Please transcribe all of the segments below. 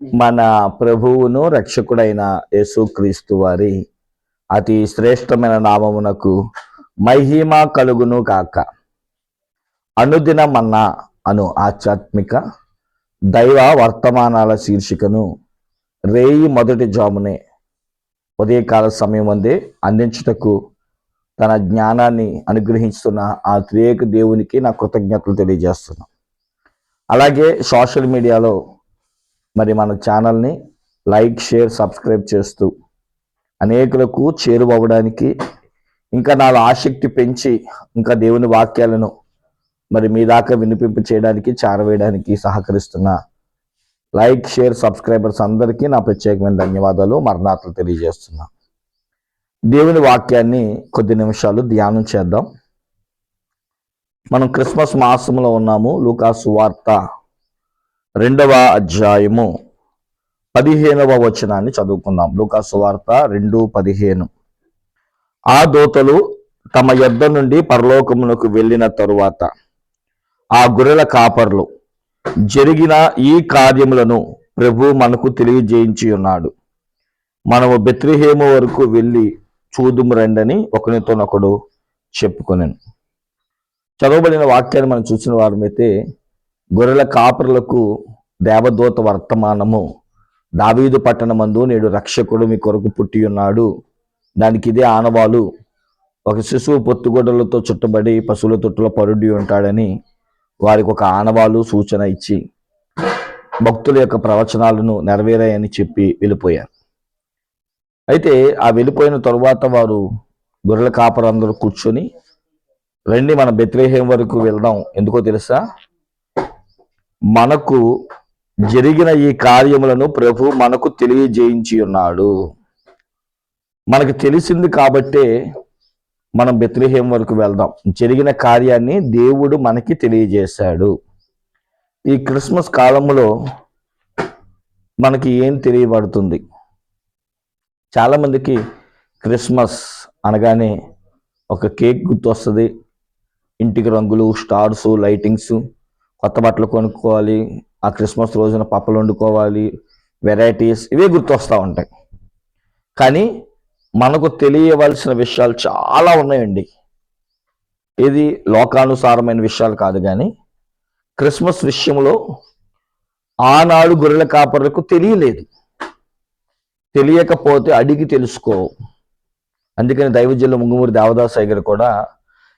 మన ప్రభువును రక్షకుడైన యేసుక్రీస్తు వారి అతి శ్రేష్టమైన నామమునకు మహిమ కలుగును కాక అనుదిన మన్నా అను ఆధ్యాత్మిక దైవ వర్తమానాల శీర్షికను రేయి మొదటి జామునే ఉదయకాల సమయం అందే అందించుటకు తన జ్ఞానాన్ని అనుగ్రహిస్తున్న ఆ త్రియేక దేవునికి నా కృతజ్ఞతలు తెలియజేస్తున్నాను అలాగే సోషల్ మీడియాలో మరి మన ఛానల్ని లైక్ షేర్ సబ్స్క్రైబ్ చేస్తూ అనేకులకు చేరువవ్వడానికి ఇంకా నాలో ఆసక్తి పెంచి ఇంకా దేవుని వాక్యాలను మరి మీ దాకా వినిపింప చేయడానికి చేరవేయడానికి సహకరిస్తున్న లైక్ షేర్ సబ్స్క్రైబర్స్ అందరికీ నా ప్రత్యేకమైన ధన్యవాదాలు. మరణాతలు తెలియజేస్తున్నా. దేవుని వాక్యాన్ని కొద్ది నిమిషాలు ధ్యానం చేద్దాం. మనం క్రిస్మస్ మాసంలో ఉన్నాము. లూకాసు వార్త రెండవ అధ్యాయము పదిహేనవ వచనాన్ని చదువుకుందాం. లూకాసు వార్త రెండు పదిహేను. ఆ దోతలు తమ యొద్ద నుండి పరలోకమునకు వెళ్ళిన తరువాత ఆ గొర్రెల కాపర్లు జరిగిన ఈ కార్యములను ప్రభు మనకు తెలియజేయించి ఉన్నాడు మనము బెత్రిహేము వరకు వెళ్ళి చూదుము రండని ఒకరితోనొకడు చెప్పుకొనెను. చదవబడిన వాక్యాన్ని మనం చూసిన వారమైతే గొర్రెల కాపరులకు దేవదూత వర్తమానము. దావీదు పట్టణమందు నేడు రక్షకుడు మీ కొరకు పుట్టి ఉన్నాడు. దానికి ఇదే ఆనవాలు. ఒక శిశువు పొత్తుగొడ్డలతో చుట్టబడి పశువుల తొట్టులో పరుడి ఉంటాడని వారికి ఒక ఆనవాలు సూచన ఇచ్చి భక్తుల యొక్క ప్రవచనాలను నెరవేరాయని చెప్పి వెళ్ళిపోయారు. అయితే ఆ వెళ్ళిపోయిన తరువాత వారు గొర్రెల కాపరందరూ కూర్చొని రండి మన బెత్రేహేం వరకు వెళ్దాం. ఎందుకో తెలుసా? మనకు జరిగిన ఈ కార్యములను ప్రభు మనకు తెలియజేయించి ఉన్నాడు. మనకు తెలిసింది కాబట్టే మనం బెత్లహేం వరకు వెళ్దాం. జరిగిన కార్యాన్ని దేవుడు మనకి తెలియజేశాడు. ఈ క్రిస్మస్ కాలంలో మనకి ఏం తెలియబడుతుంది? చాలామందికి క్రిస్మస్ అనగానే ఒక కేక్ గుర్తొస్తుంది. ఇంటికి రంగులు స్టార్స్ లైటింగ్స్ కొత్త బట్టలు కొనుక్కోవాలి ఆ క్రిస్మస్ రోజున పప్పలు వండుకోవాలి వెరైటీస్ ఇవే గుర్తొస్తూ ఉంటాయి. కానీ మనకు తెలియవలసిన విషయాలు చాలా ఉన్నాయండి. ఇది లోకానుసారమైన విషయాలు కాదు కానీ క్రిస్మస్ విషయంలో ఆనాడు గొర్రెల కాపరులకు తెలియలేదు. తెలియకపోతే అడిగి తెలుసుకో. అందుకని దైవజల్లు ముంగుమూరి దేవదాస్ గారు కూడా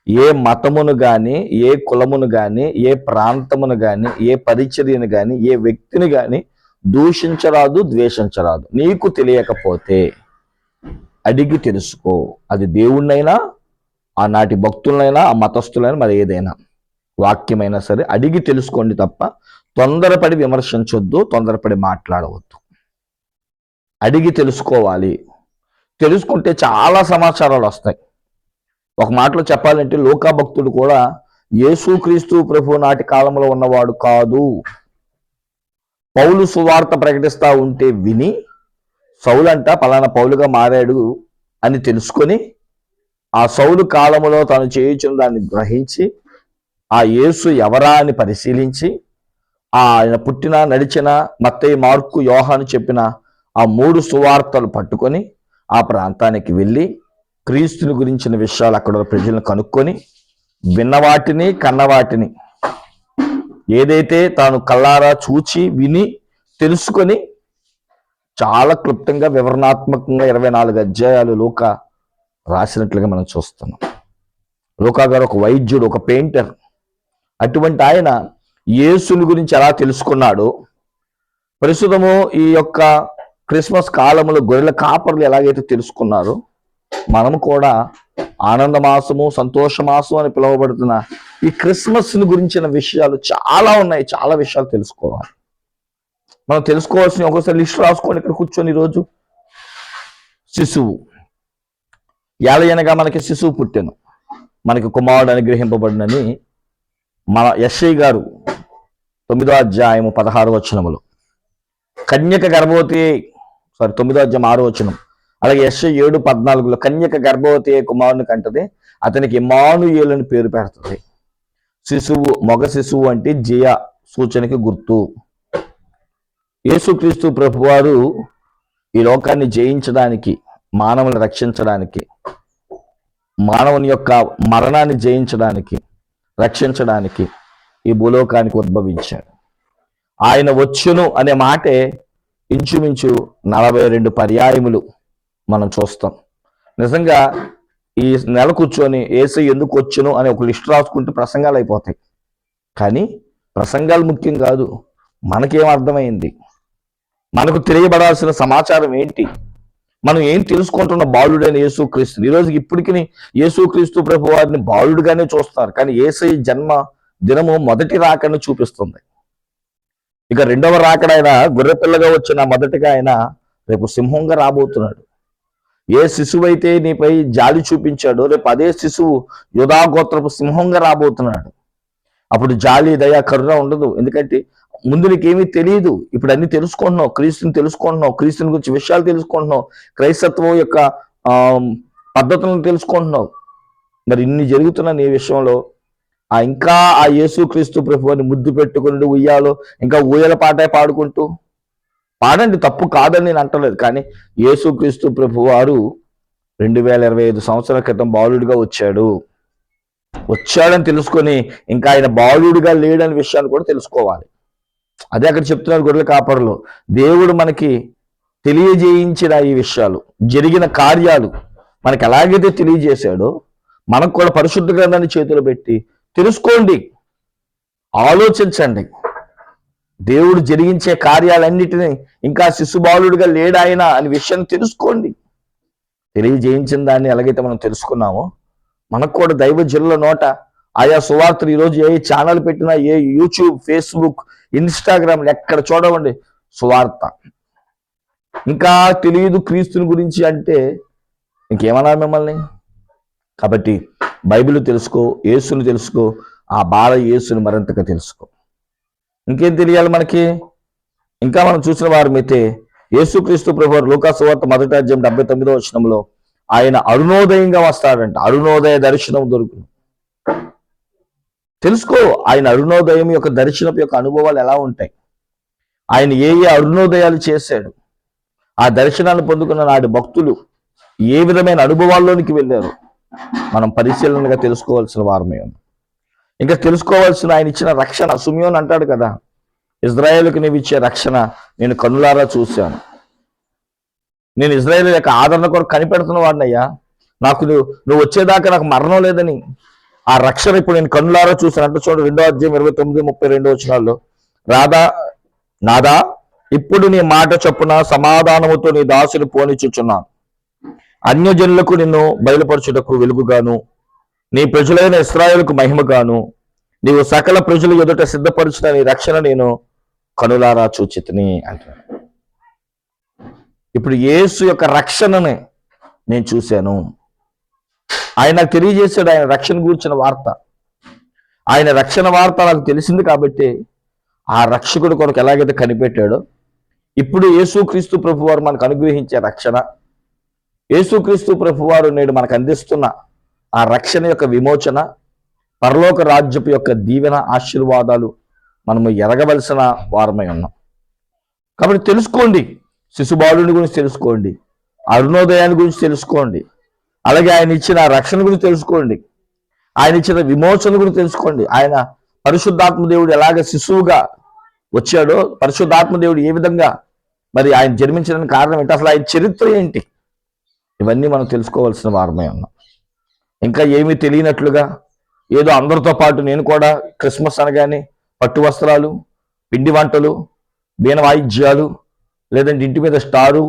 ఏ మతమును గాని ఏ కులమును గాని ఏ ప్రాంతమును గాని ఏ పరిచర్యను గాని ఏ వ్యక్తిని గాని దూషించరాదు ద్వేషించరాదు. నీకు తెలియకపోతే అడిగి తెలుసుకో. అది దేవుణ్ణైనా ఆనాటి భక్తులైనా ఆ మతస్థులైనా మరి ఏదైనా వాక్యమైనా సరే అడిగి తెలుసుకోండి తప్ప తొందరపడి విమర్శించొద్దు తొందరపడి మాట్లాడవద్దు. అడిగి తెలుసుకోవాలి. తెలుసుకుంటే చాలా సమాచారాలు వస్తాయి. ఒక మాటలో చెప్పాలంటే లోకా భక్తుడు కూడా యేసుక్రీస్తు ప్రభు నాటి కాలంలో ఉన్నవాడు కాదు. పౌలు సువార్త ప్రకటిస్తా ఉంటే విని సౌలంట పలానా పౌలుగా మారాడు అని తెలుసుకొని ఆ సౌలు కాలంలో తను చేయించిన దాన్ని గ్రహించి ఆ యేసు ఎవరా అని పరిశీలించి ఆయన పుట్టిన నడిచిన మత్తయి మార్కు యోహాను చెప్పిన ఆ మూడు సువార్తలు పట్టుకొని ఆ ప్రాంతానికి వెళ్ళి క్రీస్తుని గురించిన విషయాలు అక్కడ ప్రజలను కనుక్కొని విన్నవాటిని కన్నవాటిని ఏదైతే తాను కల్లారా చూచి విని తెలుసుకొని చాలా క్లుప్తంగా వివరణాత్మకంగా ఇరవై నాలుగు అధ్యాయాలు లోక రాసినట్లుగా మనం చూస్తున్నాం. లోకా గారు ఒక వైద్యుడు ఒక పెయింటర్. అటువంటి ఆయన యేసుని గురించి ఎలా తెలుసుకున్నాడు? ప్రస్తుతము ఈ యొక్క క్రిస్మస్ కాలంలో గొర్రెల కాపర్లు ఎలాగైతే తెలుసుకున్నారో మనము కూడా ఆనంద మాసము సంతోష మాసం అని పిలువబడుతున్న ఈ క్రిస్మస్ గురించిన విషయాలు చాలా ఉన్నాయి. చాలా విషయాలు తెలుసుకోవాలి. మనం తెలుసుకోవాల్సిన ఒకసారి లిస్ట్ రాసుకోండి ఇక్కడ కూర్చొని ఈరోజు శిశువు. ఏలయనగా మనకి శిశువు పుట్టెను. మనకి కుమారుడు అనుగ్రహింపబడినని మన యశ్ఐ గారు తొమ్మిదో అధ్యాయము పదహారు వచనములు. కన్యక గర్భవతి సారీ తొమ్మిదో అధ్యాయం ఆరు వచనం. అలాగే ఎస్ ఏడు పద్నాలుగులో కన్యక గర్భవతి కుమారుని కంటది. అతనికి ఇమానుయేలని పేరు పెడుతుంది. శిశువు మగ శిశువు అంటే జయ సూచనకి గుర్తు. యేసుక్రీస్తు ప్రభువారు ఈ లోకాన్ని జయించడానికి మానవుని రక్షించడానికి మానవుని యొక్క మరణాన్ని జయించడానికి రక్షించడానికి ఈ భూలోకానికి ఉద్భవించాడు. ఆయన వచ్చును అనే మాటే ఇంచుమించు నలభై రెండు పర్యాయములు మనం చూస్తాం. నిజంగా ఈ నెల కూర్చొని ఏసై ఎందుకు వచ్చును అని ఒక లిస్ట్ రాసుకుంటే ప్రసంగాలు అయిపోతాయి. కానీ ప్రసంగాలు ముఖ్యం కాదు. మనకేం అర్థమైంది? మనకు తెలియబడాల్సిన సమాచారం ఏంటి? మనం ఏం తెలుసుకుంటున్న బాలుడైన యేసుక్రీస్తు ఈ రోజుకి ఇప్పటికి యేసుక్రీస్తు ప్రభు వారిని బాలుడుగానే చూస్తారు. కానీ ఏసై జన్మ దినము మొదటి రాకని చూపిస్తుంది. ఇక రెండవ రాకడైన గొర్రెపిల్లగా వచ్చిన మొదటిగా ఆయన రేపు సింహంగా రాబోతున్నాడు. ఏ శిశువు అయితే నీపై జాలి చూపించాడో రేపు అదే శిశువు యుధాగోత్రపు సింహంగా రాబోతున్నాడు. అప్పుడు జాలి దయ కరుణ ఉండదు. ఎందుకంటే ముందు నీకేమీ తెలియదు ఇప్పుడు అన్ని తెలుసుకుంటున్నావు. క్రీస్తుని తెలుసుకుంటున్నావు. క్రీస్తుని గురించి విషయాలు తెలుసుకుంటున్నావు. క్రైస్తత్వం యొక్క పద్ధతులను తెలుసుకుంటున్నావు. మరి ఇన్ని జరుగుతున్న నీ విషయంలో ఆ ఇంకా ఆ యేసు క్రీస్తు ప్రభుని ముద్దు పెట్టుకుని ఉయ్యాలో ఇంకా ఊయల పాటే పాడుకుంటూ పాడండి తప్పు కాదని నేను అంటలేదు కానీ యేసుక్రీస్తు ప్రభు వారు రెండు వేల ఇరవై ఐదు సంవత్సరాల క్రితం బాలుడిగా వచ్చాడు. వచ్చాడని తెలుసుకొని ఇంకా ఆయన బాలుడిగా లేడని విషయాన్ని కూడా తెలుసుకోవాలి. అదే అక్కడ చెప్తున్నారు గొర్రెల కాపరులు. దేవుడు మనకి తెలియజేయించిన ఈ విషయాలు జరిగిన కార్యాలు మనకి ఎలాగైతే తెలియజేశాడో మనకు కూడా పరిశుద్ధ గ్రంథాన్ని చేతిలో పెట్టి తెలుసుకోండి ఆలోచించండి. దేవుడు జరిగించే కార్యాలన్నిటినీ ఇంకా శిశుబాలుడిగా లేడాయన అనే విషయాన్ని తెలుసుకోండి. తెలియజేయించిన దాన్ని ఎలాగైతే మనం తెలుసుకున్నామో మనకు కూడా దైవ జిల్ల నోట ఆయా సువార్తలు ఈరోజు ఏ ఛానల్ పెట్టినా ఏ యూట్యూబ్ ఫేస్బుక్ ఇన్స్టాగ్రామ్ ఎక్కడ చూడవండి. సువార్త. ఇంకా తెలియదు క్రీస్తుని గురించి అంటే ఇంకేమన్నా మిమ్మల్ని? కాబట్టి బైబిల్ తెలుసుకో యేసుని తెలుసుకో ఆ బాల యేసుని మరింతగా తెలుసుకో. ఇంకేం తెలియాలి మనకి? ఇంకా మనం చూసిన వారమైతే యేసుక్రీస్తు ప్రభు లోకాసువార్త మొదటి అధ్యాయం డెబ్బై తొమ్మిదో వచనంలో ఆయన అరుణోదయంగా వస్తాడంట. అరుణోదయ దర్శనం దొరుకును. తెలుసుకో ఆయన అరుణోదయం యొక్క దర్శనం యొక్క అనుభవాలు ఎలా ఉంటాయి? ఆయన ఏ ఏ అరుణోదయాలు చేశాడు? ఆ దర్శనాన్ని పొందుకున్న నాటి భక్తులు ఏ విధమైన అనుభవాల్లోనికి వెళ్ళారు? మనం పరిశీలనగా తెలుసుకోవాల్సిన వారమే ఉంది ఇంకా తెలుసుకోవాల్సిన ఆయన ఇచ్చిన రక్షణ సుమియోన్ అంటాడు కదా ఇజ్రాయేల్కి నీవు ఇచ్చే రక్షణ నేను కన్నులారా చూశాను. నేను ఇజ్రాయేల్ యొక్క ఆదరణ కొరకు కనిపెడుతున్న వాడినయ్యా. నాకు నువ్వు నువ్వు వచ్చేదాకా నాకు మరణం లేదని. ఆ రక్షణ ఇప్పుడు నేను కన్నులారా చూశాను. అంటే చూడండి రెండో అధ్యాయం ఇరవై తొమ్మిది ముప్పై రెండు వచ్చినాల్లో రాధా నాదా ఇప్పుడు నీ మాట చొప్పున సమాధానముతో నీ దాసుని పోనిచ్చుచున్నాను అన్యజనులకు నిన్ను బయలుపరచుటకు వెలుగుగాను నీ ప్రజలైన ఇస్రాయల్కు మహిమగాను నీవు సకల ప్రజలు ఎదుట సిద్ధపరుచిన నీ రక్షణ నేను కనులారా చూచితిని అంటున్నాను ఇప్పుడు యేసు యొక్క రక్షణని నేను చూశాను. ఆయన తెలియజేశాడు ఆయన రక్షణ గురించిన వార్త. ఆయన రక్షణ వార్త నాకు తెలిసింది కాబట్టి ఆ రక్షకుడు కొరకు ఎలాగైతే కనిపెట్టాడో ఇప్పుడు యేసుక్రీస్తు ప్రభువారు మనకు అనుగ్రహించే రక్షణ. యేసుక్రీస్తు ప్రభువారు నేడు మనకు అందిస్తున్న ఆ రక్షణ యొక్క విమోచన పరలోక రాజ్యపు యొక్క దీవెన ఆశీర్వాదాలు మనము ఎరగవలసిన వారమై ఉన్నాం. కాబట్టి తెలుసుకోండి. శిశుబాలుని గురించి తెలుసుకోండి. అరుణోదయాన్ని గురించి తెలుసుకోండి. అలాగే ఆయన ఇచ్చిన రక్షణ గురించి తెలుసుకోండి. ఆయన ఇచ్చిన విమోచన గురించి తెలుసుకోండి. ఆయన పరిశుద్ధాత్మ దేవుడు ఎలాగ శిశువుగా వచ్చాడో పరిశుద్ధాత్మ దేవుడు ఏ విధంగా మరి ఆయన జన్మించడానికి కారణం ఏంటి? అసలు ఆయన చరిత్ర ఏంటి? ఇవన్నీ మనం తెలుసుకోవాల్సిన వారమే ఉన్నాం. ఇంకా ఏమీ తెలియనట్లుగా ఏదో అందరితో పాటు నేను కూడా క్రిస్మస్ అనగానే పట్టు వస్త్రాలు పిండి వంటలు బీన వాయిద్యాలు లేదంటే ఇంటి మీద స్టారు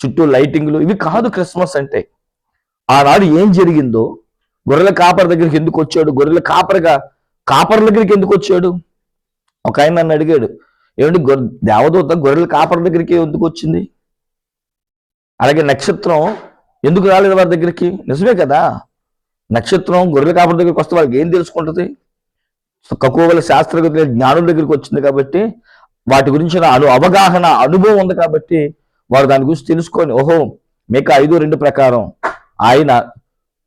చుట్టూ లైటింగ్లు ఇవి కాదు క్రిస్మస్ అంటే. ఆనాడు ఏం జరిగిందో గొర్రెల కాపర దగ్గరికి ఎందుకు వచ్చాడు? గొర్రెల కాపరగా కాపర్ దగ్గరికి ఎందుకు వచ్చాడు? ఒక ఆయన నన్ను అడిగాడు ఏమంటే గొర్రె దేవదూత గొర్రెల కాపర దగ్గరికి ఎందుకు వచ్చింది? అలాగే నక్షత్రం ఎందుకు రాలేదు వారి దగ్గరికి? నిజమే కదా నక్షత్రం గొర్రెల కాపర్ దగ్గరికి వస్తే వాళ్ళకి ఏం తెలుసుకుంటుంది? కకువల శాస్త్రజ్ఞ జ్ఞానుల దగ్గరికి వచ్చింది కాబట్టి వాటి గురించిన అను అవగాహన అనుభవం ఉంది కాబట్టి వారు దాని గురించి తెలుసుకొని ఓహో మీకు ఐదు రెండు ప్రకారం. ఆయన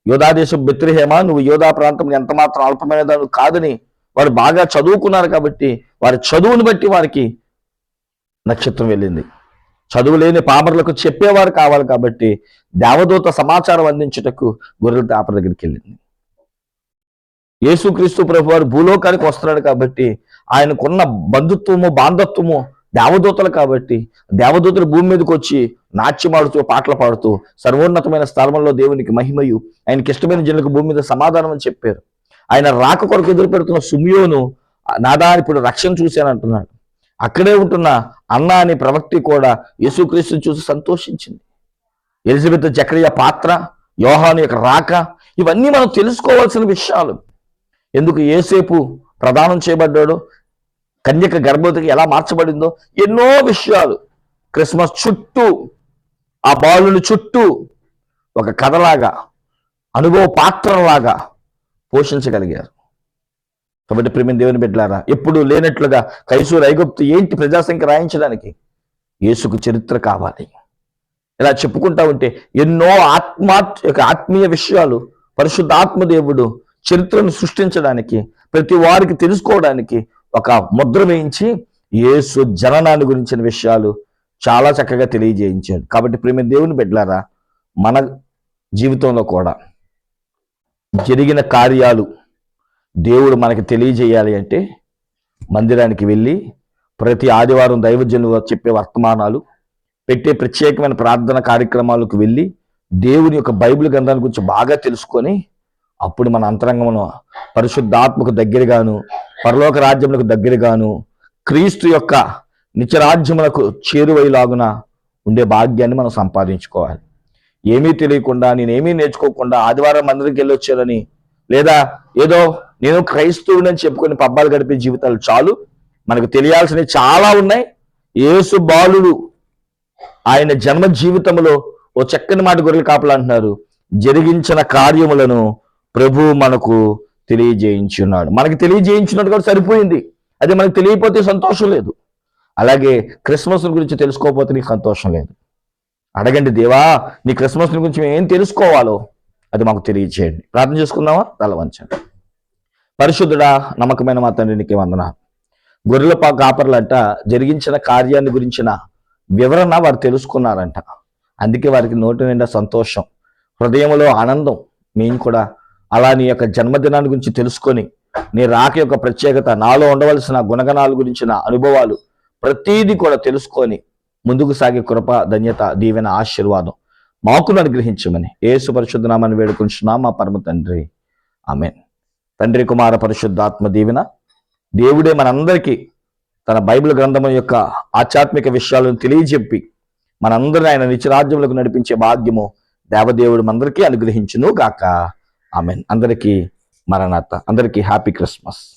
యోధాదేశం బెత్రిహేమ నువ్వు యోధా ప్రాంతం ఎంత మాత్రం అల్పమైన దాని కాదని వారు బాగా చదువుకున్నారు కాబట్టి వారి చదువుని బట్టి వారికి నక్షత్రం వెళ్ళింది. చదువులేని పామరులకు చెప్పేవారు కావాలి కాబట్టి దేవదూత సమాచారం అందించుటకు గొర్రెల తాపర దగ్గరికి వెళ్ళింది. యేసుక్రీస్తు ప్రభు వారు భూలోకానికి వస్తున్నాడు కాబట్టి ఆయనకున్న బంధుత్వము బాంధత్వము దేవదూతలు కాబట్టి దేవదూతలు భూమి మీదకి వచ్చి నాట్యమాడుతూ పాటలు పాడుతూ సర్వోన్నతమైన స్థలంలో దేవునికి మహిమయు ఆయనకి ఇష్టమైన జనులకు భూమి మీద సమాధానం అని చెప్పారు. ఆయన రాక కొరకు ఎదురు పెడుతున్న సుమియోను నాదా ఇప్పుడు రక్షణ చూశానంటున్నాడు అక్కడే ఉంటున్న అన్న అనే ప్రవక్తి కూడా యేసుక్రీస్తుని చూసి సంతోషించింది. ఎలిజబెత్ జకరియా పాత్ర యోహాను యొక్క రాక ఇవన్నీ మనం తెలుసుకోవాల్సిన విషయాలు. ఎందుకు ఏసేపు ప్రదానం చేయబడ్డాడో? కన్యక గర్భవతికి ఎలా మార్చబడిందో? ఎన్నో విషయాలు. క్రిస్మస్ చుట్టూ ఆ బాలుని చుట్టూ ఒక కథలాగా అనుభవ పాత్రలాగా పోషించగలిగారు. కాబట్టి ప్రేమిని దేవుని బిడ్డలారా ఎప్పుడు లేనట్లుగా కైసూరు ఐగుప్తు ఏంటి ప్రజాసంఖ్య రాయించడానికి? యేసుకు చరిత్ర కావాలి. ఇలా చెప్పుకుంటా ఉంటే ఎన్నో ఆత్మా యొక్క ఆత్మీయ విషయాలు పరిశుద్ధ ఆత్మదేవుడు చరిత్రను సృష్టించడానికి ప్రతి వారికి తెలుసుకోవడానికి ఒక ముద్ర వేయించి యేసు జననాన్ని గురించిన విషయాలు చాలా చక్కగా తెలియజేయించాడు. కాబట్టి ప్రేమ దేవుని బిడ్డలారా మన జీవితంలో కూడా జరిగిన కార్యాలు దేవుడు మనకి తెలియజేయాలి అంటే మందిరానికి వెళ్ళి ప్రతి ఆదివారం దైవజనులు చెప్పే వర్తమానాలు పెట్టే ప్రత్యేకమైన ప్రార్థన కార్యక్రమాలకు వెళ్ళి దేవుని యొక్క బైబిల్ గ్రంథాల గురించి బాగా తెలుసుకొని అప్పుడు మన అంతరంగమును పరిశుద్ధాత్మకు దగ్గరగాను పరలోక రాజ్యములకు దగ్గరగాను క్రీస్తు యొక్క నిత్యరాజ్యములకు చేరువైలాగున ఉండే భాగ్యాన్ని మనం సంపాదించుకోవాలి. ఏమీ తెలియకుండా నేనేమీ నేర్చుకోకుండా ఆదివారం మందిరికి వెళ్ళి వచ్చారని లేదా ఏదో నేను క్రైస్తవుడని చెప్పుకొని పబ్బాలు గడిపే జీవితాలు చాలు. మనకు తెలియాల్సినవి చాలా ఉన్నాయి. యేసు బాలుడు ఆయన జన్మ జీవితంలో ఓ చక్కని మాట గొర్రెలు కాపలంటున్నారు. జరిగించిన కార్యములను ప్రభు మనకు తెలియజేయించున్నాడు. మనకి తెలియజేయించున్నాడు కూడా సరిపోయింది. అది మనకు తెలియకపోతే సంతోషం లేదు. అలాగే క్రిస్మస్ గురించి తెలుసుకోకపోతే నీకు సంతోషం లేదు. అడగండి దేవా నీ క్రిస్మస్ గురించి మేము ఏం తెలుసుకోవాలో? అది మాకు తెలియచేయండి. ప్రార్థన చేసుకుందామా? తలవంచండి పరిశుద్ధుడా నమ్మకమైన మా తండ్రికి వందన గొర్రెల పా కాపర్లంట జరిగించిన కార్యాన్ని గురించిన వివరణ వారు తెలుసుకున్నారంట. అందుకే వారికి నోటి నిండా సంతోషం హృదయంలో ఆనందం. మేము కూడా అలా నీ యొక్క జన్మదినాన్ని గురించి తెలుసుకొని నీ రాక యొక్క ప్రత్యేకత నాలో ఉండవలసిన గుణగణాల గురించిన అనుభవాలు ప్రతీది కూడా తెలుసుకొని ముందుకు సాగే కృప ధన్యత దీవెన ఆశీర్వాదం. మాకును అనుగ్రహించమని ఏసు సుపరిశుద్ధనామని నామాన్ని వేడుకుంటున్నాం మా పరమ తండ్రి. ఆమెన్. తండ్రి కుమార పరిశుద్ధాత్మ దీవెన. దేవుడే మనందరికీ తన బైబిల్ గ్రంథం యొక్క ఆధ్యాత్మిక విషయాలను తెలియజెప్పి మనందరిని ఆయన నిత్యరాజ్యములకు నడిపించే భాగ్యము దేవదేవుడు మనందరికీ అనుగ్రహించును గాక. ఆమెన్. అందరికీ మరణాత అందరికీ హ్యాపీ క్రిస్మస్.